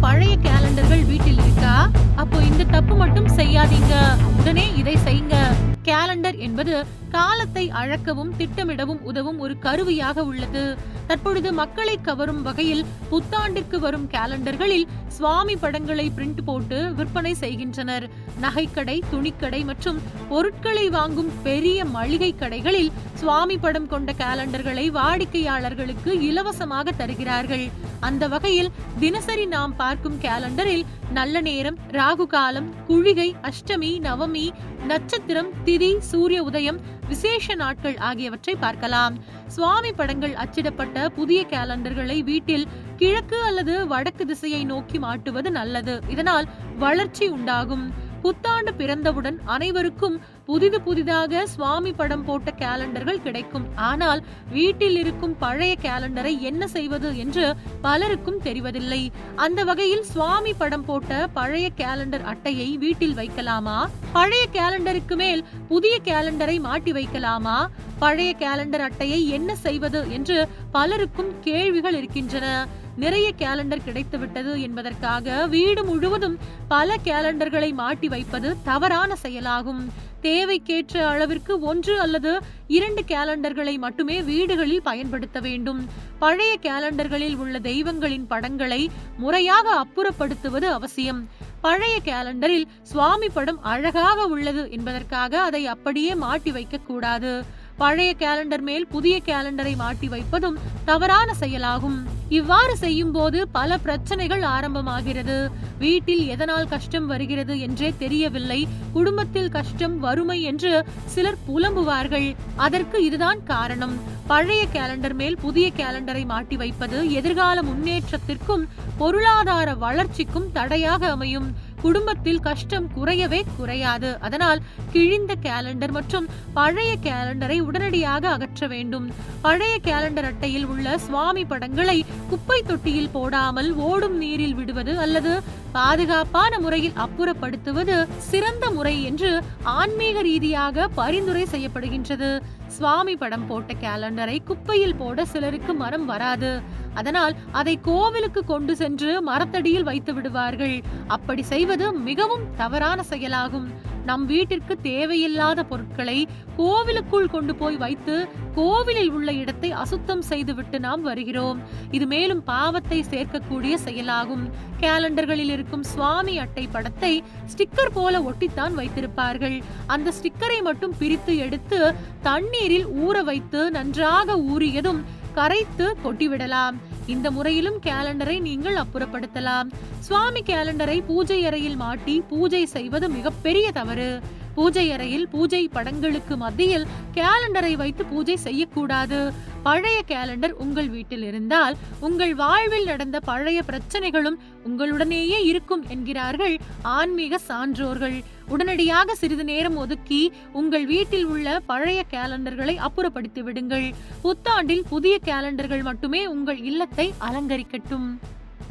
பழைய கேலண்டர்கள் வீட்டில் இருக்கா? அப்போ இந்த தப்பு மட்டும் செய்யாதீங்க. உடனே இதை செய்யுங்க. கேலண்டர் கேலண்டர் என்பது காலத்தை அழக்கவும் திட்டமிடவும் உதவும் ஒரு கருவியாக உள்ளது. தற்பொழுது மக்களை கவரும் வகையில் புத்தாண்டிற்கு வரும் கேலண்டர்களில் சுவாமி படங்களை பிரிண்ட் போட்டு விற்பனை செய்கின்றனர். நகைக்கடை துணிக்கடை மற்றும் பொருட்களை வாங்கும் பெரிய மளிகை கடைகளில் சுவாமி படம் கொண்ட கேலண்டர்களை வாடிக்கையாளர்களுக்கு இலவசமாக தருகிறார்கள். அந்த வகையில் தினசரி நாம் பார்க்கும் கேலண்டரில் நல்ல நேரம் ராகு காலம் குழிகை அஷ்டமி நவமி நட்சத்திரம் திதி சூரிய உதயம் விசேஷ நாட்கள் ஆகியவற்றை பார்க்கலாம். சுவாமி படங்கள் அச்சிடப்பட்ட புதிய கேலண்டர்களை வீட்டில் கிழக்கு அல்லது வடக்கு திசையை நோக்கி மாட்டுவது நல்லது. இதனால் வளர்ச்சி உண்டாகும். புத்தாண்டு பிறந்தவுடன் அனைவருக்கும் புதிது புதிதாக சுவாமி படம் போட்ட கேலண்டர்கள் கிடைக்கும். ஆனால் வீட்டில் இருக்கும் பழைய கேலண்டரை என்ன செய்வது என்று பலருக்கும் தெரிவதில்லை. அந்த வகையில் சுவாமி படம் போட்ட பழைய கேலண்டர் அட்டையை வீட்டில் வைக்கலாமா? பழைய கேலண்டருக்கு மேல் புதிய கேலண்டரை மாட்டி வைக்கலாமா? பழைய கேலண்டர் அட்டையை என்ன செய்வது என்று பலருக்கும் கேள்விகள் இருக்கின்றன. நிறைய கேலண்டர் கிடைத்துவிட்டது என்பதற்காக வீடு முழுவதும் பல கேலண்டர்களை மாட்டி வைப்பது தவறான செயலாகும். தேவைக்கேற்ற அளவிற்கு ஒன்று அல்லது இரண்டு கேலண்டர்களை மட்டுமே வீடுகளில் பயன்படுத்த வேண்டும். பழைய கேலண்டர்களில் உள்ள தெய்வங்களின் படங்களை முறையாக அப்புறப்படுத்துவது அவசியம். பழைய கேலண்டரில் சுவாமி படம் அழகாக உள்ளது என்பதற்காக அதை அப்படியே மாட்டி வைக்க கூடாது பழைய கேலண்டர் மேல் புதிய கேலண்டரை மாட்டி வைப்பதும் தவறான செயலாகும். இவ்வாறு செய்யும் போது பல பிரச்சனைகள் ஆரம்பமாகிறது. வீட்டில் எதனால் கஷ்டம் வருகிறது என்றே தெரியவில்லை. குடும்பத்தில் கஷ்டம் வறுமை என்று சிலர் புலம்புவார்கள். அதற்கு இதுதான் காரணம். பழைய கேலண்டர் மேல் புதிய கேலண்டரை மாட்டி வைப்பது எதிர்கால முன்னேற்றத்திற்கும் பொருளாதார வளர்ச்சிக்கும் தடையாக அமையும். குடும்பத்தில் கஷ்டம் குறையவே குறையாது. அதனால் கிழிந்த கேலண்டர் மற்றும் பழைய கேலண்டரை உடனடியாக அகற்ற வேண்டும். பழைய கேலண்டர் அட்டையில் உள்ள சுவாமி படங்களை குப்பை தொட்டியில் போடாமல் ஓடும் நீரில் விடுவது அல்லது பாதுகாப்பான முறையில் அப்புறப்படுத்துவது சிறந்த முறை என்று ஆன்மீக ரீதியாக பரிந்துரை செய்யப்படுகின்றது. சுவாமி படம் போட்ட கேலண்டரை குப்பையில் போட சிலருக்கு மரம் வராது. அதனால் அதை கோவிலுக்கு கொண்டு சென்று மரத்தடியில் வைத்து விடுவார்கள். அப்படி செய்வது மிகவும் தவறான செயலாகும். நம் வீட்டிற்கு தேவையில்லாத பொருட்களை கோவிலுக்குள் கொண்டு போய் வைத்து கோவிலில் உள்ள இடத்தை அசுத்தம் செய்துவிட்டு நாம் வருகிறோம். இது மேலும் பாவத்தை சேர்க்கக்கூடிய செயலாகும். கேலண்டர்களில் இருக்கும் சுவாமி அட்டை படத்தை ஸ்டிக்கர் போல ஒட்டித்தான் வைத்திருப்பார்கள். அந்த ஸ்டிக்கரை மட்டும் பிரித்து எடுத்து தண்ணீரில் ஊற வைத்து நன்றாக ஊறியதும் கரைத்து கொட்டிவிடலாம். இந்த முறையிலும் கேலண்டரை நீங்கள் அப்புறப்படுத்தலாம். சுவாமி கேலண்டரை பூஜை அறையில் மாட்டி பூஜை செய்வது மிகப்பெரிய தவறு. பூஜை அறையில் பூஜை படங்களுக்கு மத்தியில் கேலண்டரை வைத்து பூஜை செய்யக்கூடாது. பழைய கேலண்டர் உங்கள் வீட்டில் இருந்தால் உங்கள் வாழ்வில் நடந்த பழைய பிரச்சனைகளும் உங்களுடனேயே இருக்கும் என்கிறார்கள் ஆன்மீக சான்றோர்கள். உடனடியாக சிறிது நேரம் ஒதுக்கி உங்கள் வீட்டில் உள்ள பழைய கேலண்டர்களை அப்புறப்படுத்தி விடுங்கள். புத்தாண்டில் புதிய கேலண்டர்கள் மட்டுமே உங்கள் இல்லத்தை அலங்கரிக்கட்டும்.